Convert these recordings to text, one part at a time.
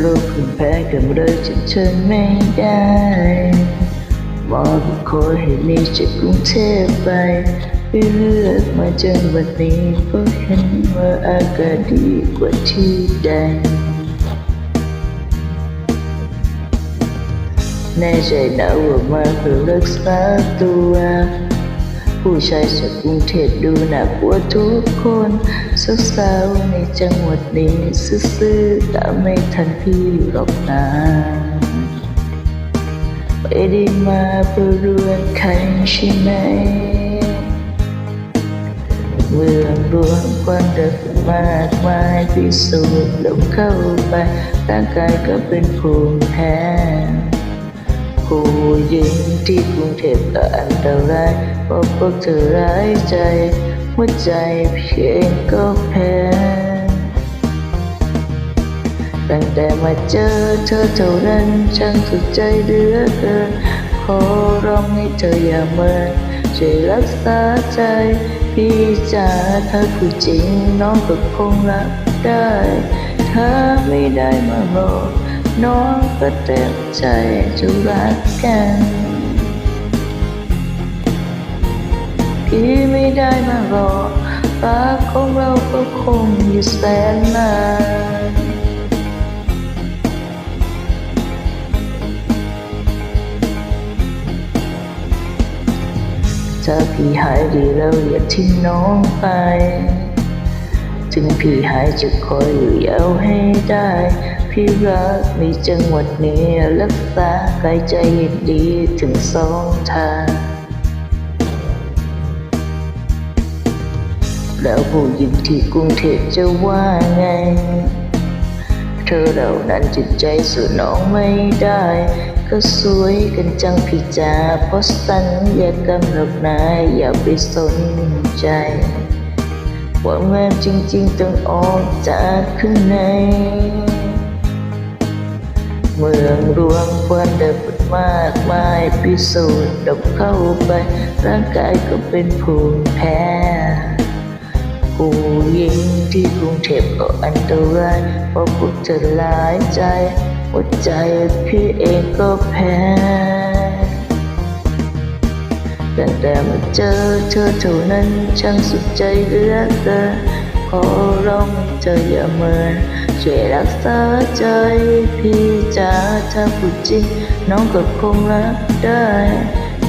ลูกคุณแพ้กับเลยจนทนไม่ได้บอกขอให้หนีจากกรุงเทพไปเลือกมาจังหวัดนี้เพราะเห็นว่าอากาศดีกว่าที่ใดแน่ใจนะว่ามาเพื่อรักษาตัว ผู้ชายจากกรุงเทพดูน่ากลัวทุกคนสาวๆในจังหวัดนี้ซื่อๆตามไม่ทันพี่หรอกนะไม่ได้มาเพื่อรวนใครใช่ไหมเมืองรวมควันดึกมากมายพิสูจน์ลมเข้าไปร่างกายก็เป็นภูมิแพ้ ผู้หญิงที่กรุงเทพก็อันตรายเพราะพวกเธอร้ายใจ หัวใจเพียงก็แพ้ตั้งแต่มาเจอเธอเท่านั้นช่างสุดใจเหลือเกินขอร้องให้เธออย่าเมินช่วยรักษาใจ พี่จ๋าถ้าผู้จริงน้องก็คงรับได้ ถ้าไม่ได้มาหลอก น้องก็เต็มใจจะรักกัน พี่ไม่ได้มาหลอกรักของเราก็คงอยู่แสนนานถ้าพี่หายดีแล้วอย่าทิ้งน้องไป ถึงพี่หายจะคอยอยู่ยาวให้ได้ พี่รักในจังหวัดนี้รักษากายใจยินดีถึงสองทาง แล้วผู้หญิงที่กรุงเทพจะว่าไง เธอเหล่านั้นจิตใจสู่น้องไม่ได้ ก็สวยกันจังพี่จ๋าเพราะสัญญากรรมหรอกนะอย่าไปสนใจคว่าแม่จริงๆต้องออกจากข้างใน เมืองรวมควันเดิบมากมายพิสูจน์ดบเข้าไป ร่างกายก็เป็นภูมิแพ้ผู้หญิงที่กรุงเทพก็อันตรายเพราะพวกเธอหลายใจหัวใจพี่เองก็แพ้ตั้งแต่มาเจอเธอเท่านั้นช่างสุดใจเหลือเกินขอร้องให้เธออย่าเมิน ช่วยรักษาใจพี่จ๋าถ้าพูดจริง น้องก็คงรับได้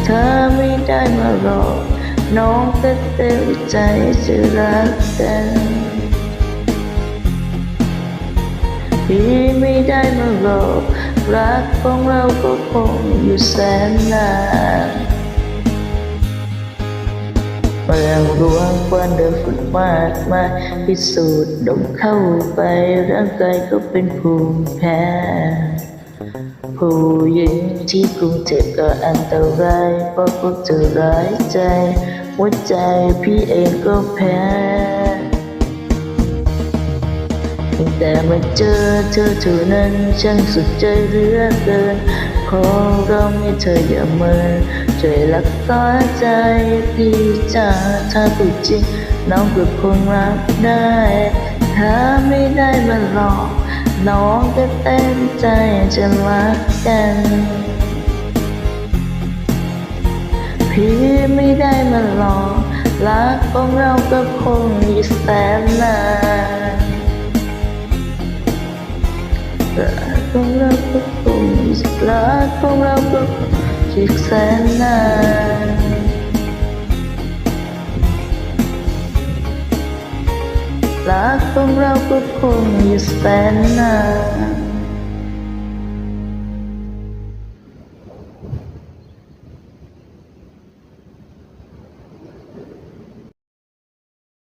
ถ้าไม่ได้มาหลอกน้องก็เต็มใจจะรักกันพี่ไม่ได้มาหลอกรักของเราก็คงอยู่แสนนาน เมืองรวงควันเดือดฝุ่นมากมาพิสูจน์ดมเข้าไปร่างกายก็เป็นภูมิแพ้ผู้หญิงที่กรุงเทพก็อันตรายเพราะพวกเธอร้ายใจ หัวใจพี่เองก็แพ้แต่มาเจอเธอเท่านั้นช่างสุดใจเหลือเกิน ขอร้องให้เธออย่าเมินช่วยรักษาใจพี่จ๋าถ้าพูดจริง น้องก็คงรับได้ถ้าไม่ได้มาหลอก น้องก็เต็มใจจะรักกันพี่ไม่ได้มาหลอกรักของเราก็คงอยู่แสนนานรักของเราก็คง รักของเราก็คงอีกแสนนานรักของเราก็คงอยู่แสนนาน